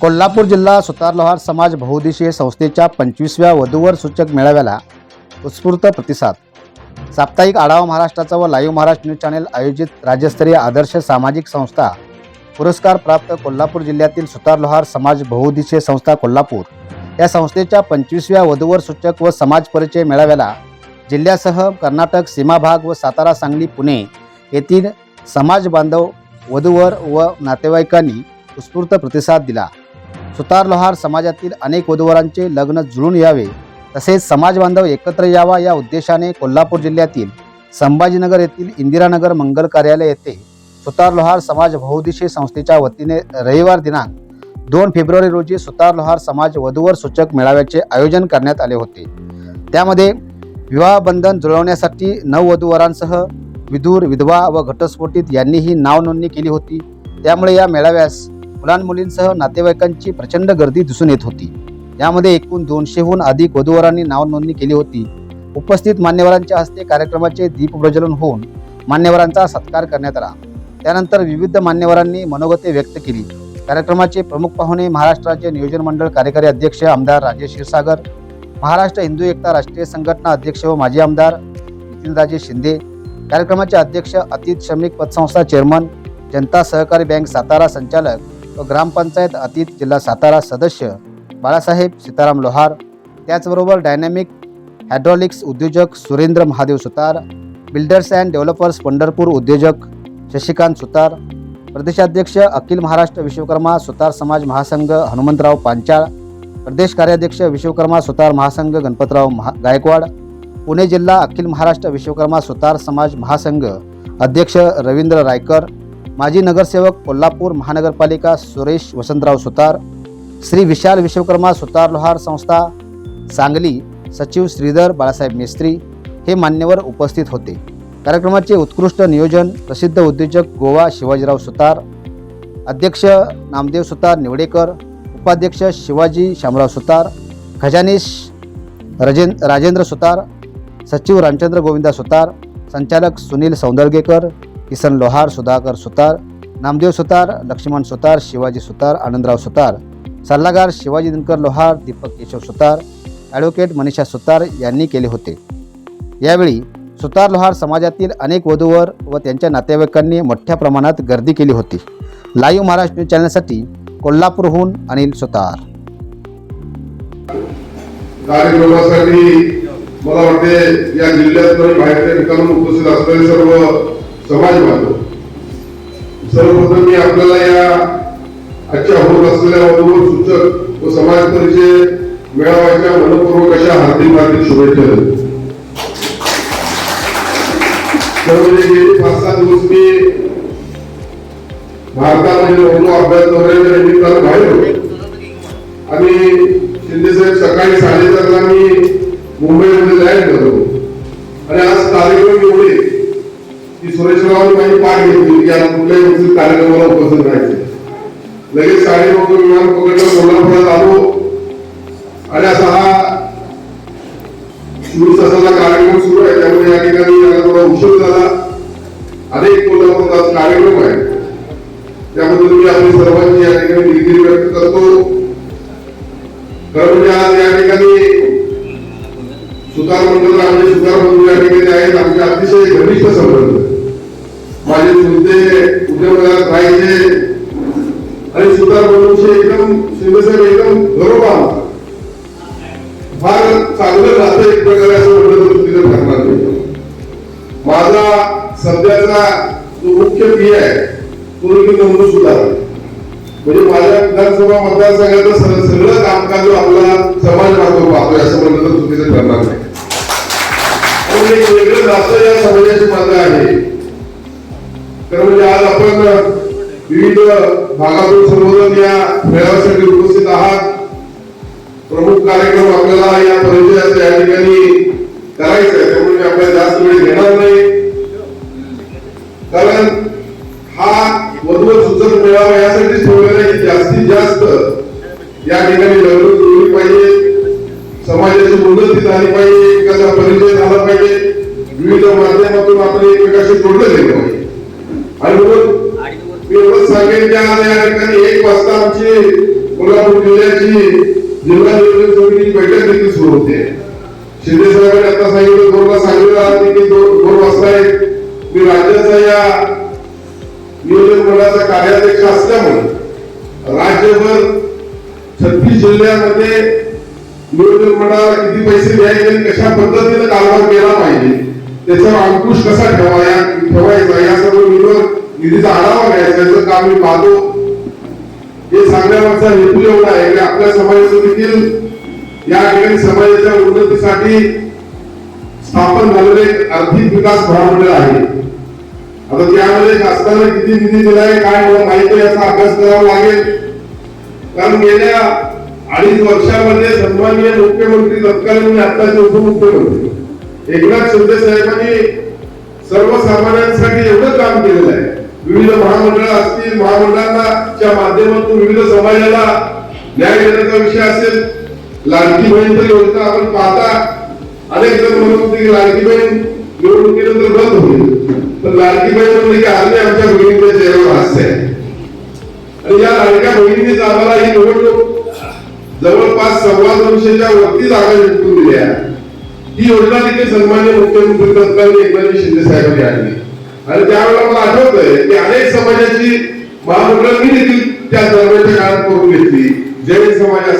कोल्हापूर जिल्हा सुतार लोहार समाज बहुउद्देशीय संस्थेच्या पंचवीसव्या वधूवर सूचक मेळाव्याला उत्स्फूर्त प्रतिसाद. साप्ताहिक आढावा महाराष्ट्राचा व लाईव्ह महाराष्ट्र न्यूज चॅनेल आयोजित राज्यस्तरीय आदर्श सामाजिक संस्था पुरस्कार प्राप्त कोल्हापूर जिल्ह्यातील सुतार लोहार समाज बहुउद्देशीय संस्था कोल्हापूर या संस्थेच्या पंचवीसव्या वधूवर सूचक व समाज परिचय मेळाव्याला जिल्ह्यासह कर्नाटक सीमाभाग व सातारा सांगली पुणे येथील समाज बांधव वधूवर व नातेवाईकांनी उत्स्फूर्त प्रतिसाद दिला. सुतार लोहार समाजातील अनेक वधूवरांचे लग्न जुळून यावे तसेच समाज बांधव एकत्र यावा या उद्देशाने कोल्हापूर जिल्ह्यातील संभाजीनगर येथील इंदिरानगर मंगल कार्यालय येथे सुतार लोहार समाज बहुदिशी संस्थेच्या वतीने रविवार दिनांक दोन फेब्रुवारी रोजी सुतार लोहार समाज वधूवर सूचक मेळाव्याचे आयोजन करण्यात आले होते. त्यामध्ये विवाह बंधन जुळवण्यासाठी नऊ वधूवरांसह विधूर विधवा व घटस्फोटित यांनीही नाव नोंदणी केली होती. त्यामुळे या मेळाव्यास मुलांमुलींसह नातेवाईकांची प्रचंड गर्दी दिसून येत होती. यामध्ये एकूण दोनशेहून अधिक वधूवरांनी नाव नोंदणी केली होती. उपस्थित मान्यवरांच्या हस्ते कार्यक्रमाचे दीपप्रज्वलन होऊन मान्यवरांचा सत्कार करण्यात आला. त्यानंतर विविध मान्यवरांनी मनोगते व्यक्त केली. कार्यक्रमाचे प्रमुख पाहुणे महाराष्ट्राचे नियोजन मंडळ कार्यकारी अध्यक्ष आमदार राजेश क्षीरसागर महाराष्ट्र हिंदू एकता राष्ट्रीय संघटना अध्यक्ष व माजी आमदार नितीनराजे शिंदे कार्यक्रमाचे अध्यक्ष अतीत श्रमिक पतसंस्था चेअरमन जनता सहकारी बँक सातारा संचालक व ग्रामपंचायत अतीत जिल्हा सातारा सदस्य बाळासाहेब सीताराम लोहार त्याचबरोबर डायनॅमिक हायड्रॉलिक्स उद्योजक Surendra Mahadev Sutar builders and developers Pandharpur उद्योजक शशिकांत सुतार प्रदेशाध्यक्ष अखिल महाराष्ट्र विश्वकर्मा सुतार समाज महासंघ हनुमंतराव पांचाळ प्रदेश कार्याध्यक्ष विश्वकर्मा सुतार महासंघ गणपतराव महा गायकवाड पुणे जिल्हा अखिल महाराष्ट्र विश्वकर्मा सुतार समाज महासंघ अध्यक्ष रवींद्र रायकर माजी नगरसेवक कोल्हापूर महानगरपालिका सुरेश वसंतराव सुतार श्री विशाल विश्वकर्मा सुतार लोहार संस्था सांगली सचिव श्रीधर बाळासाहेब मेस्त्री हे मान्यवर उपस्थित होते. कार्यक्रमाचे उत्कृष्ट नियोजन प्रसिद्ध उद्योजक गोवा शिवाजीराव सुतार अध्यक्ष नामदेव सुतार निवडेकर उपाध्यक्ष शिवाजी शामराव सुतार खजानीश रजेन राजेंद्र सुतार सचिव रामचंद्र गोविंदा सुतार संचालक सुनील सौंदर्गेकर किसन लोहार सुधाकर सुतार नामदेव सुतार लक्ष्मण सुतार शिवाजी सुतार आनंदराव सुतार सल्लागार शिवाजी दिनकर लोहार दीपक केशव सुतार ॲडव्होकेट मनीषा सुतार यांनी केले होते. यावेळी सुतार लोहार समाजातील अनेक वधूवर व त्यांच्या नातेवाईकांनी मोठ्या प्रमाणात गर्दी केली होती. लाईव्ह महाराष्ट्र न्यूज चॅनलसाठी कोल्हापूरहून अनिल सुतार. कार्यक्रमासाठी मला वाटते या जिल्ह्यात आणि बाहेरच्या ठिकाणून उपस्थित असलेले सर्व समाज बांधव सर्वप्रथम मी आपल्याला या आजच्या होत असलेल्या अनुभव सूचक व समाज परिचय मेळाव्याच्या मनपूर्वक अशा हार्दिक हार्दिक शुभेच्छा देतो. तर म्हणजे गेली पाच सात दिवस मी भारतामध्ये अभ्यास दौऱ्याच्या निमित्तानं बाहेर होतो. आणि शिंदे साहेब सकाळी साडेचारला मी मुंबईमध्ये जायला करतो आणि आज कार्यक्रम एवढे की माझी पाठ घेतली. की आता कुठल्याही गोष्टी कार्यक्रमाला उपस्थित राहायचे. लगेच साडे नऊ विमान पकडलं कोल्हापुरात आलो. आणि असा हा चोवीस तासाचा कार्यक्रम सुरू आहे. त्यामुळे या ठिकाणी याला थोडा उशीर झाला. अनेक कोल्हापुरात कार्यक्रम आहे त्याबद्दल मी आपली सर्वांची या ठिकाणी दिलगिरी व्यक्त करतो. खरं म्हणजे आज या ठिकाणी सुतार मंडळ आमचे सुतार बंधू या ठिकाणी आहेत. आमचे अतिशय घनिष्ठ संबंध. माझे उद्योगात राहायचे आणि सुतार बंधूंचे एकदम शिवसेना एकदम गौरव फार चांगलं राहतं एक प्रकारे असं म्हटलं तर तिथे ठरणार माझा सध्याचा जो मुख्य पी आहे तो म्हणजे मी नोंदू सुधार म्हणजे माझ्या विधानसभा मतदारसंघाचं सगळं सगळं कामकाज जो आपला समाज बांधव पाहतोय असं म्हणलं तर चुकीचं ठरणार नाही पण वेगळं नातं या समाजाची माझं आहे. तर म्हणजे आज आपण विविध भागातून संबोधन या मेळाव्यासाठी उपस्थित आहात. प्रमुख कार्यक्रम आपल्याला या परिचयाचा या ठिकाणी करायचा आहे. त्यामुळे म्हणजे आपल्याला जास्त वेळ घेणार नाही. कारण हा वधू सूचक मेळावा यासाठी ठेवलेला आहे की जास्तीत जास्त या ठिकाणी लग्न जुळली पाहिजे. समाजाची उन्नती झाली पाहिजे. एकाचा परिचय झाला पाहिजे. विविध माध्यमातून आपण एकमेकाशी जोडलं गेलो. मी एवढंच सांगेन आज या ठिकाणी एक वाजता आमची मुलं जिल्ह्याची जिल्हा नियोजन समितीची बैठक देखील सुरू होते. शिंदे साहेबांनी आता सांगितलं दोनला सांगितलं की दोन वाजता मी राज्याचा या नियोजन मंडळाचा कार्याध्यक्ष असल्यामुळे राज्यभर छत्तीस जिल्ह्यामध्ये नियोजन मंडळाला किती पैसे द्यायचे आणि कशा पद्धतीने कारभार केला पाहिजे त्याच्यावर अंकुश कसा ठेवाया ठेवायचा? या सर्व निवड निधीचा आढावा घ्यायचा याचं काम मी पाहतो. हे सांगण्यावरचा हेतू एवढा आहे की आपल्या समाजाचं देखील या ठिकाणी समाजाच्या उन्नतीसाठी स्थापन झालेले आर्थिक विकास महामंडळ आहे. आता त्यामध्ये शासनाने किती निधी दिलाय काय माहिती आहे याचा अभ्यास करावा लागेल. कारण गेल्या अडीच वर्षामध्ये सन्माननीय मुख्यमंत्री तत्कालीन आत्ताचे उपमुख्यमंत्री. एकनाथ शिंदे साहेबांनी सर्वसामान्यांसाठी एवढं काम केलेलं आहे. विविध महामंडळ असतील महामंडळांच्या माध्यमातून विविध समाजाला न्याय देण्याचा विषय असेल लाडकी बहीण तर योजना आपण पाहता अनेक जण म्हणत होते की लाडकी बहीण निवडणुकीनंतर बंद होईल. तर लाडकी बहीण म्हणले की आम्ही आमच्या बहिणीच्या चेहऱ्यावर हास्य आहे. आणि या लाडक्या बहिणीनेच आम्हाला ही निवडणूक जवळपास सव्वा दोनशेच्या वरती जागा जिंकून दिल्या ही योजना तिथे सन्मान्य मुख्यमंत्री तत्कालीन एकनाथ शिंदे साहेबांनी आणली. आणि त्यावेळेला मला आठवतंय की अनेक समाजाची महामंडळ मी देखील त्या दरम्यानच्या काळात करून घेतली. जैन समाज